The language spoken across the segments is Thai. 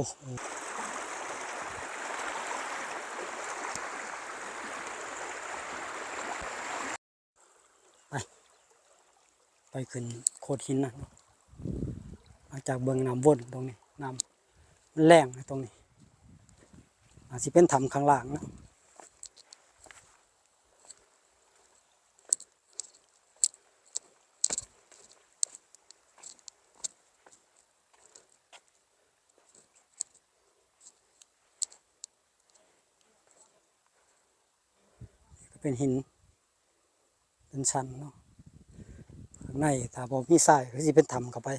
อ้โหไป ไปขึ้นโคดหินนะมาจากเบืองน้ำวนตรงนี้น้ำแรงตรงนี้อาจจะเป็นถ้ำข้างล่างนะ เป็นหิน เป็นชันเนาะข้างในถ้าบอกมีทรายก็จะเป็นถ้ำเข้าไป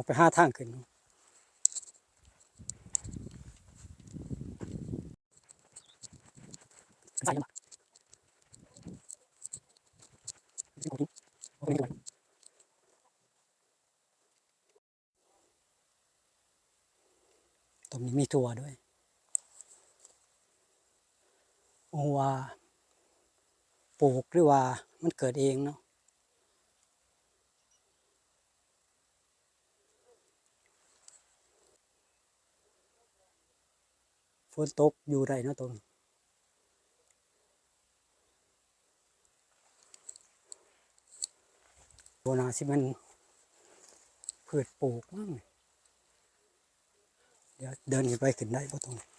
องไปห้าทางขึ้นใส่ลำบากเป็นโคตรโคตรเป็นตัวตรงนี้มีตัวด้วยโอ้ว่าปลูกหรือว่ามันเกิดเองเนาะ นตกอยู่ได้นะตรงโบนาสิมันพืชปลูกมั้งเดี๋ยวเดินขึ้นไปขึ้นได้บ่ตรง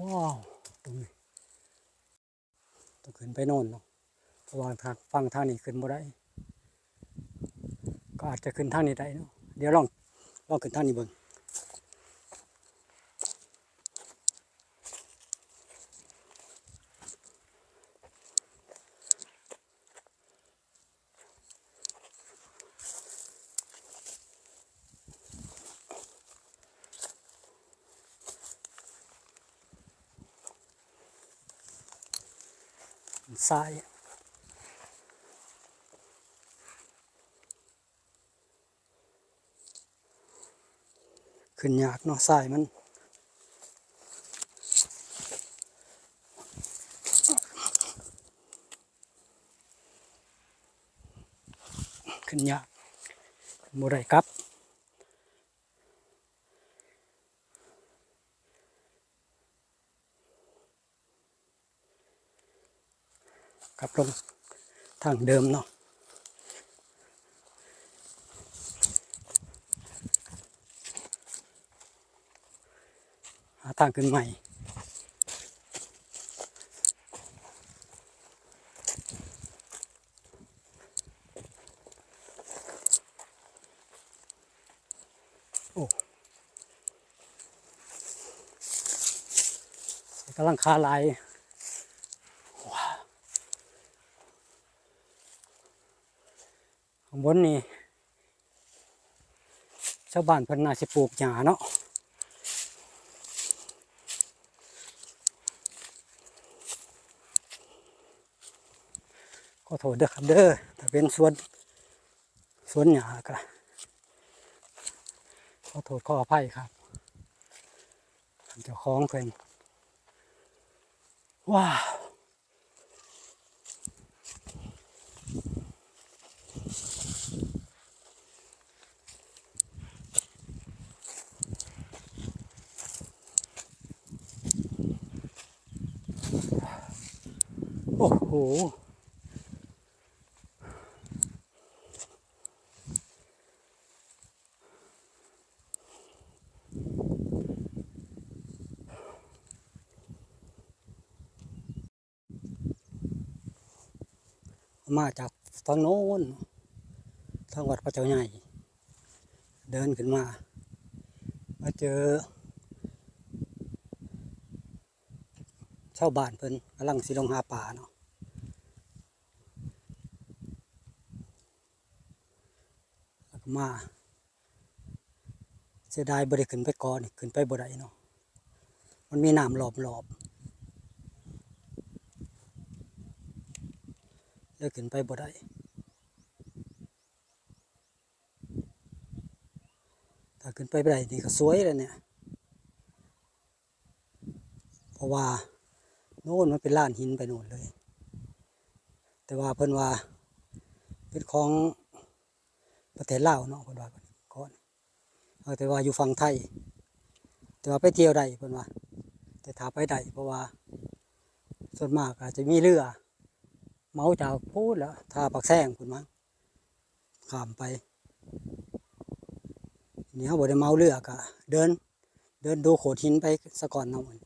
ว้าวตรงนี้ต้องขึ้นไปโน่นเนาะเพราะว่าทางฟังทางนี้ขึ้นบ่ได้ ก็อาจจะขึ้นทางนี้ได้เนาะเดี๋ยวลองลองขึ้นทางนี้เบิ่ง ซ้าย ขึ้นยากเนาะสายมันขึ้นยากบ่ได้กลับ กลับลงทางเดิมเนาะหาทางขึ้นใหม่โอ้กำลังคาลายว้าวข้าง บนนี่ชาวบ้านเพิ่นน่าสิปลูกหญ้าเนาะขอโทษเด้อครับเด้อถ้าเป็นสวนสวนหญ้าก็ขอโทษขออภัยครับเจ้าของเพิ่นว้า ห มาจากทางโน้นทางวัดพระเจ้าใหญ่ เดินขึ้นมา มาเจอชาวบ้านเพิ่นกำลังสิลงหาป่าเนาะแล้วก็ มาเสียดายบ่ได้ขึ้นไปก่อนนี่ขึ้นไปบ่ได้เนาะมันมีน้ำหลอบหลอบเลยขึ้นไปบ่ได้ถ้าขึ้นไปบ่ได้นี่ก็สวยเลยเนี่ยเพราะว่าโน่นมันเป็นล้านหินไปโน่นเลย แต่ว่าเพิ่นว่าเป็นของ ประเทศลาวเนาะเพิ่นว่าก่อนเอาแต่ว่าอยู่ฝั่งไทย แต่ว่าไปเที่ยวได้เพิ่นว่า แต่ถ้าไปได้เพราะว่า ส่วนมากอาจจะมีเรือเมาจากพูดแล้วถ้าปักแซงคุณมั้งข้ามไปเนี่เขาบอกได้เมาเรือก็เดิน เดินดูโขดหินไปสะก่อนเนาะมัน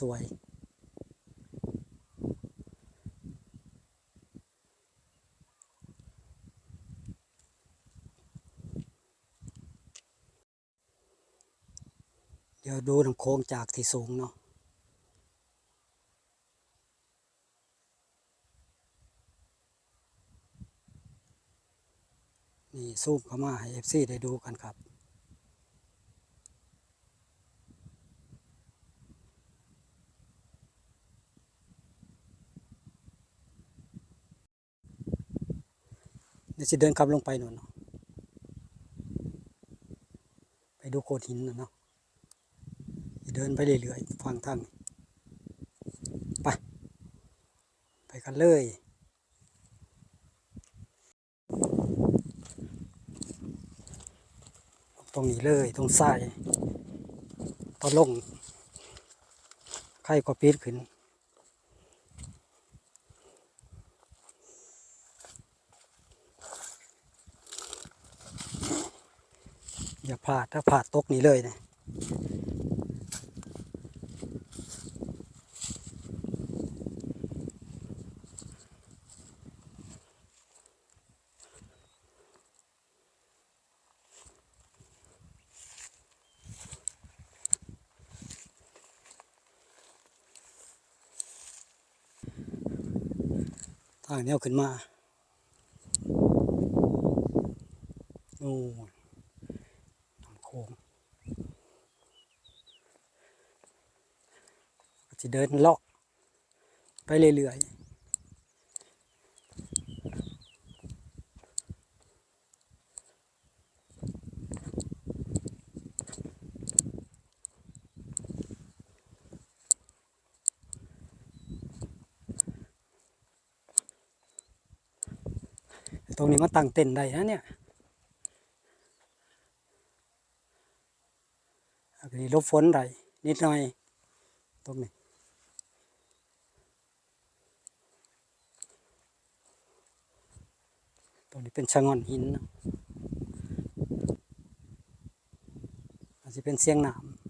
สวยๆ ดี๋ยวดูน้ำโค้งจากที่สูงเนาะนี่ซูมเข้ามาให้เอฟซีได้ดูกันครับ เดี๋ยวจะเดินขับลงไปหน่อยเนาะไปดูโขดหินนะเนาะ เดินไปเรื่อยๆฟังทางไปไปกันเลยตรงนี้เลยตรงซ้ายตอนลงไข่ก็ปีดขึ้นอย่าพลาดถ้าพลาดตกนี้เลยนะ้างแนวขึ้นมาโอ้น้ำโค้งจะเดินเลาะไปเรื่อยๆ รงนี้มาตั้งเต็นได้นะเนี่ยอันนี้ลบฝนได้นิดหน่อย ตรงนี้ตรงนี้เป็นชะงอนหินนะอาจจะเป็นเสียงน้ำ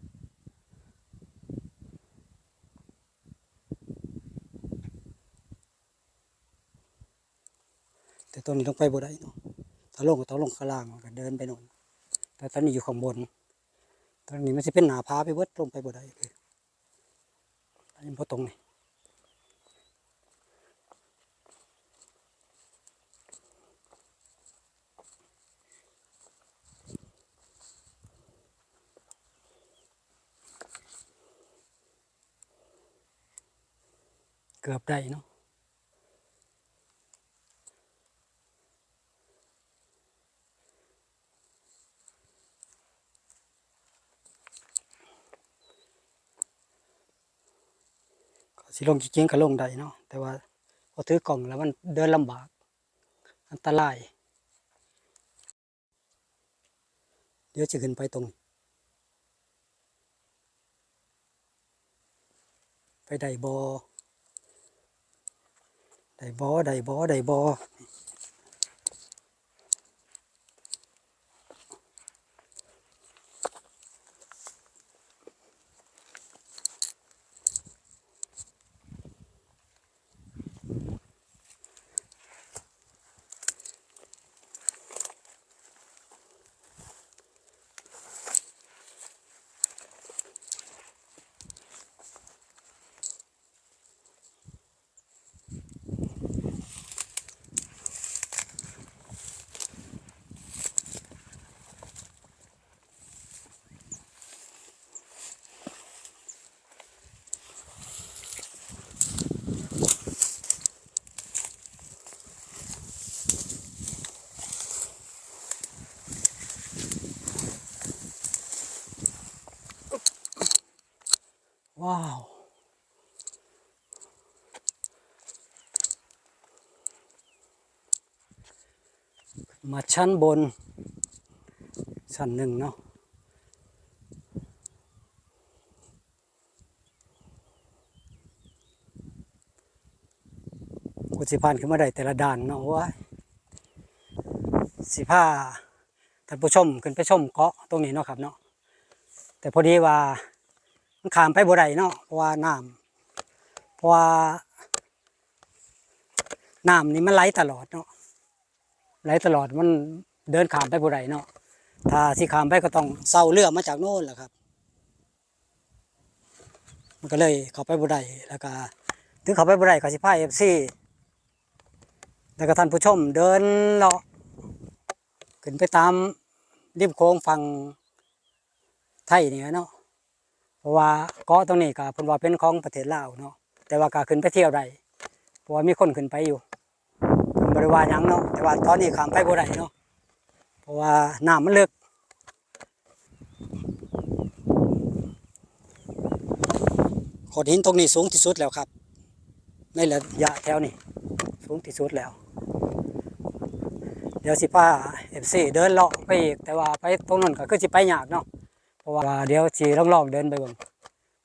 ต่ตรงนี้ต้องไปบ่ได้เนาะถ้าลงก็ต้องลงข้างล่างก็เดินไปโน่นแต่ตอนนี้อยู่ข้างบน ตอนนี้มันจะเป็นหนาพาไปเวิดลงไปบ่ได้คืออันนี้พอตรงนี้เกือบได้เนาะ ลงจริงๆก็ลงได้เนาะแต่ว่าพอถือกล่องแล้วมันเดินลำบาก อันตราย เดี๋ยวจะขึ้นไปตรง ไปได้บอได้บอได้บอได้บอ ว้าว มาชั้นบน ชั้นหนึ่งเนาะกุสิพานขึ้นมาได้แต่ละด่านเนาะว้าสิผ้าท่านผู้ชมขึ้นไปชมเกาะตรงนี้เนาะครับเนาะแต่พอดีว่า มันขามไปบ่ได้เนาะเพราะว่าน้ำเพราะว่าน้ำนี่มันไหลตลอดเนาะไหลตลอดมันเดินขามไปบ่ได้เนาะถ้าสิขามไปก็ต้องเซาเรือมาจากโน่นแหละครับ มันก็เลยเข้าไปบ่ได้แล้วก็ถึงเข้าไปบ่ได้ก็สิพา FC แล้วก็ท่านผู้ชมเดินเลาะขึ้นไปตามริมโค้งฝั่งไทยนี่แหละเนาะ เพราะว่าเกาะตรงนี้ก็เพิ่นว่าเป็นของประเทศลาวเนาะแต่ว่าก็ขึ้นไปเที่ยวได้เพราะว่ามีคนขึ้นไปอยู่เพิ่นบ่ได้ว่าหยังเนาะแต่ว่าตอนนี้ข้ามไปบ่ได้เนาะเพราะว่าน้ำมันลึกโขดหินตรงนี้สูงที่สุดแล้วครับ ในระยะแถวนี้สูงที่สุดแล้ว เดี๋ยวสิพาเอฟซีเดินเลาะไปอีก แต่ว่าไปตรงนั้นก็คือสิไปยากเนาะ เพราะว่าเดี๋ยวสิลองลองๆเดินไปบิ่ง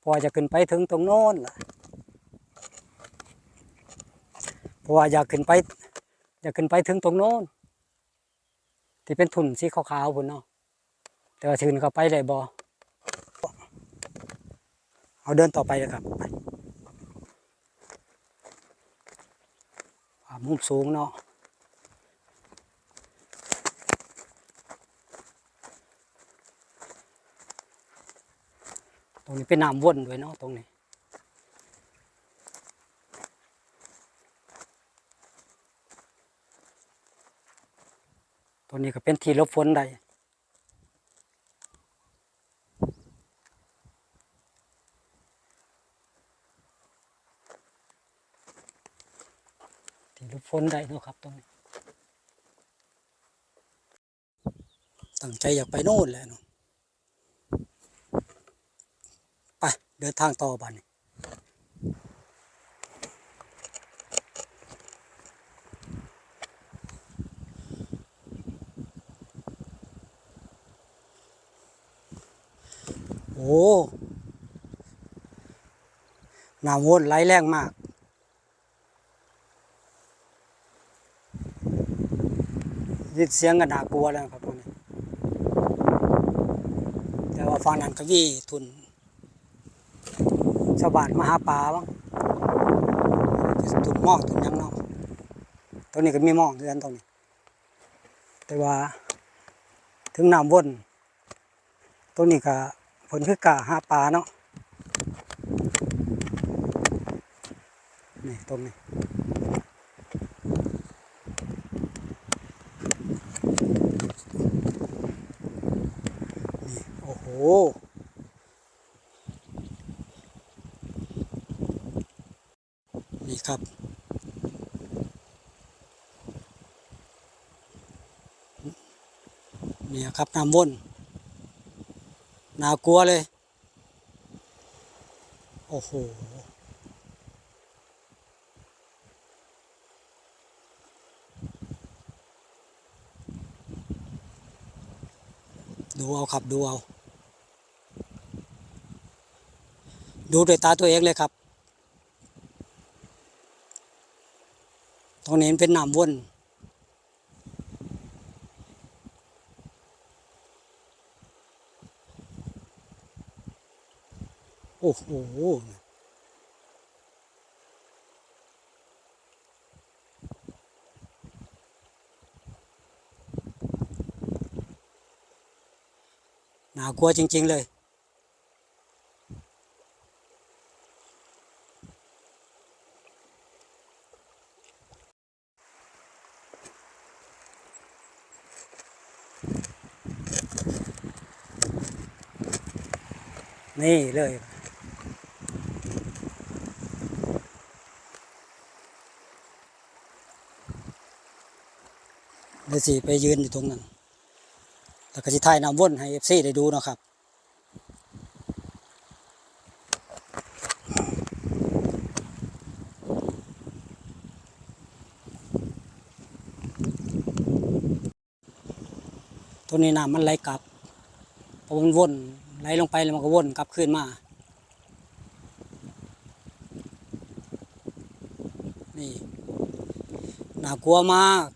พราะว่าจะขึ้นไปถึงตรงโน้นเพราะว่าอยากขึ้นไปอยากขึ้นไปถึงตรงโน้นที่เป็นทุนสีขาวๆพุ่นเนาะแต่ว่าถึงเข้าไปได้บ่เอาเดินต่อไปเลยครับมุมสูงเนาะ ตรงนี้เป็นน้ำวนด้วยเนาะตรงนี้ตรงนี้ก็เป็นที่ลบฝนได้ที่ลบฝนได้เนาะครับตรงนี้ตั้งใจอยากไปโน่นแหละเนาะ ไป เดินทางต่อบันี้โอ้น้ำวนไหลแรงมากยินเสียงกันน่ากลัวแล้วครับตรงนี้แต่ว่าฟังนั้นก็วีทุน ชาวบ้านมาหาปลาบ้างตุ่มหมองตุ่มยังเนาะตรงนี้ก็มีหมองเดือนตรงนี้ แต่ว่า ถึงน้ำวนตรงนี้ก็ผลคือกาหาปลาเนาะนี่ตรงนี้นี่โอ้โห นี่ ครับ เนี่ยครับน้ำวนน่ากลัวเลย โอ้โหดูเอาครับดูเอา ดูด้วยตาตัวเองเลยครับ ตรงนี้เป็นน้ำวนโอ้โหน่ากลัวจริง ๆ เลย นี่เลย เดี๋ยวสิไปยืนอยู่ตรงนั้น แล้วก็สิถ่ายน้ำวนให้เอฟซีได้ดูนะครับตัวนี้น้ำมันไหลกลับพอมันวน ไหลลงไปแล้วมันก็วนกลับขึ้นมา นี่น่ากลัวมาก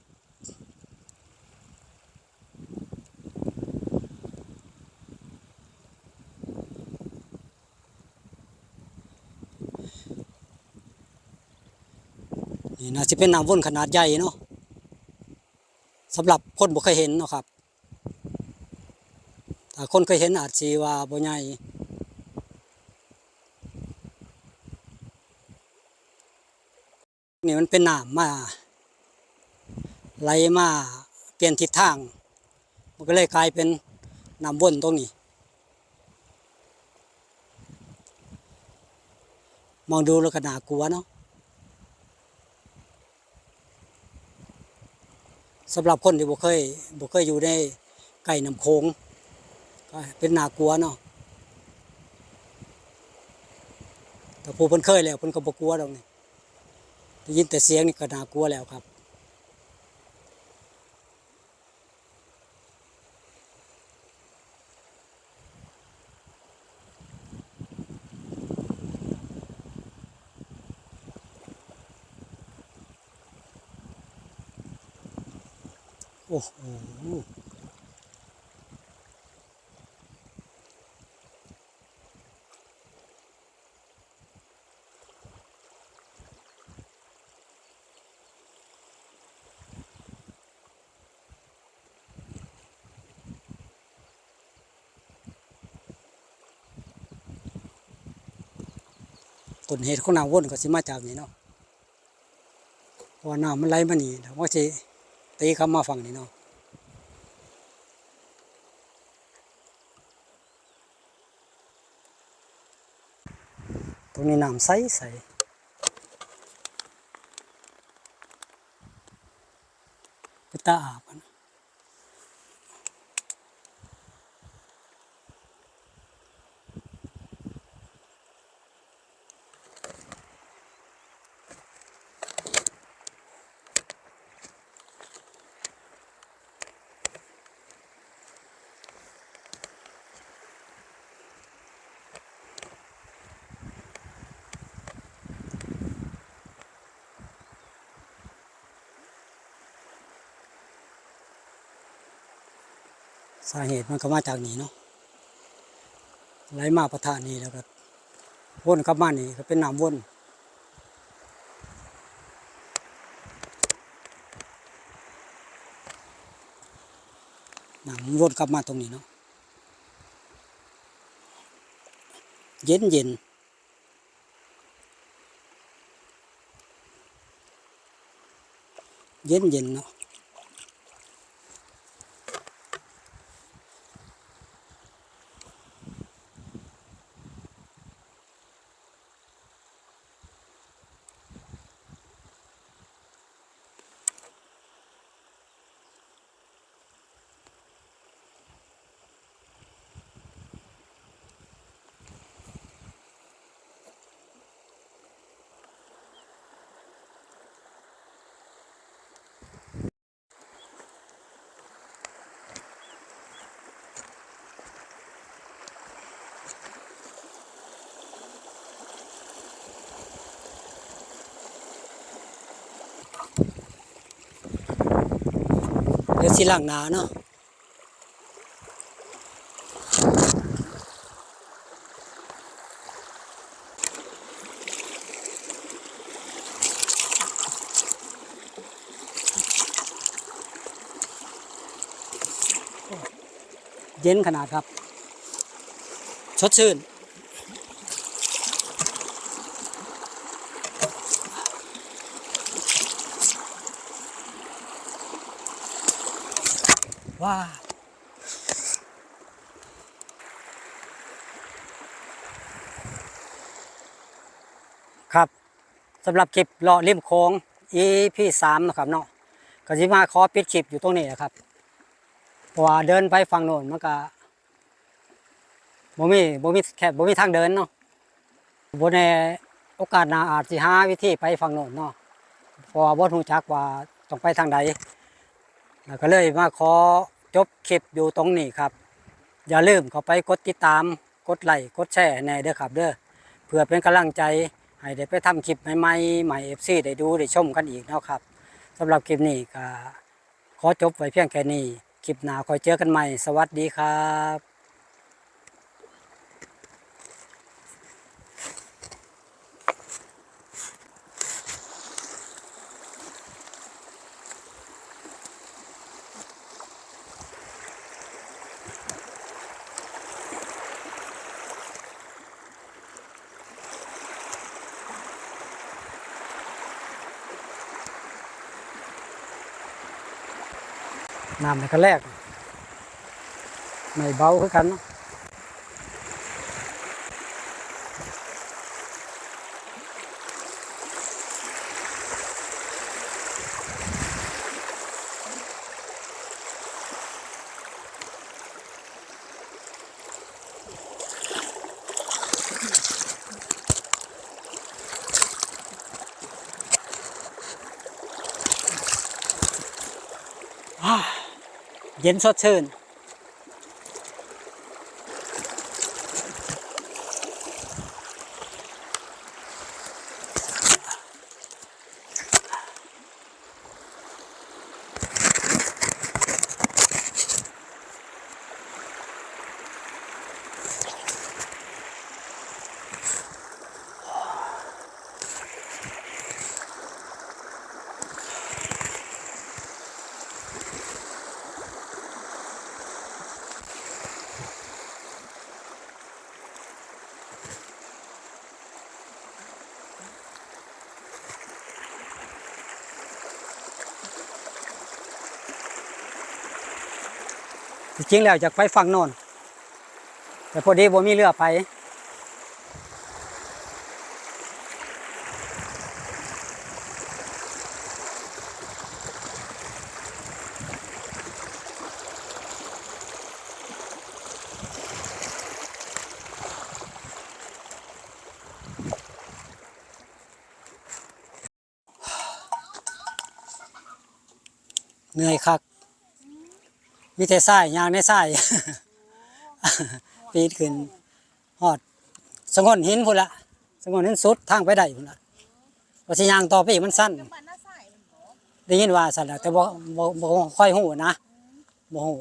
นี่น่าจะเป็นน้ำวนขนาดใหญ่เนาะสำหรับคนบ่เคยเห็นเนาะครับ คนเคยเห็นอาจสิว่าบ่ใหญ่นี่มันเป็นน้ำมาไหลมาเปลี่ยนทิศทาง มันก็เลยกลายเป็นน้ำวนตรงนี้ มองดูแล้วก็น่ากลัวเนาะสำหรับคนที่บ่เคยบ่เคยอยู่ในไก่น้ำโขง เป็นน่ากลัวเนาะแต่ผู้เพิ่นเคยแล้วเพิ่นก็บ่กลัวดอกนี่ได้ยินแต่เสียงนี่ก็น่ากลัวแล้วครับโอ้โห ต้นเหตุของน้ำวนก็สิมาจากนี่เนาะพราะว่าน้ำมันไหลมานี่แล้วมันสิตีกลับมาฝั่งนี้เนาะตรงนี้น้ำใสใสไปตาอาบอะนะ สาเหตุมันก็มาจากนี่เนาะไหลมาประทานนี่แล้วก็วนกลับมานี่ก็เป็นน้ำวนน้ำมันวนกลับมาตรงนี้เนาะเย็นเย็นเย็นเย็นเนาะ เดี๋ยวสิล้างนาเนาะเย็นขนาดครับ ชดชื่น ว้าครับสำหรับคลิปเลาะริมโค้ง EP สามนะครับเนาะก็สิมาขอปิดคลิปอยู่ตรงนี้นะครับเพราะว่าเดินไปฝั่งโน้นมันก็บ่มีบ่มีแค่บ่มีทางเดินเนาะบ่ในโอกาสหน้าอาจสิหาวิธีไปฝั่งโน้นเนาะเพราะว่าบ่รู้จักว่าต้องไปทางใด ก็เลยมาขอจบคลิปอยู่ตรงนี้ครับ อย่าลืมเข้าไปกดติดตาม กดไลค์กดแชร์ให้แน่เด้อครับเด้อเพื่อเป็นกำลังใจให้ได้ไปทำคลิปใหม่ๆใหม่เอฟซีได้ดูได้ชมกันอีกเนาะครับสำหรับคลิปนี้ก็ขอจบไว้เพียงแค่นี้คลิปหน้าคอยเจอกันใหม่ สวัสดีครับ น้ำในกันแรก ไม่เบาคือกันเนาะ เย็นสดชื่น จริงแล้วจากไปฝั่งโน่นแต่พอดีบ่มีเรือไป มีแต่ทรายยางในทรายปีดขึ้นฮอดสงวนหินพุ่นละสงวนหินสุดทางไปได้พุ่นละว่าสิยางต่อไปอีกมันสั้นจังหวัดน่าใส่มันบ่ได้ยินว่าสั้นแล้วแต่บ่บ่บ่ค่อยฮู้นะบ่ฮู้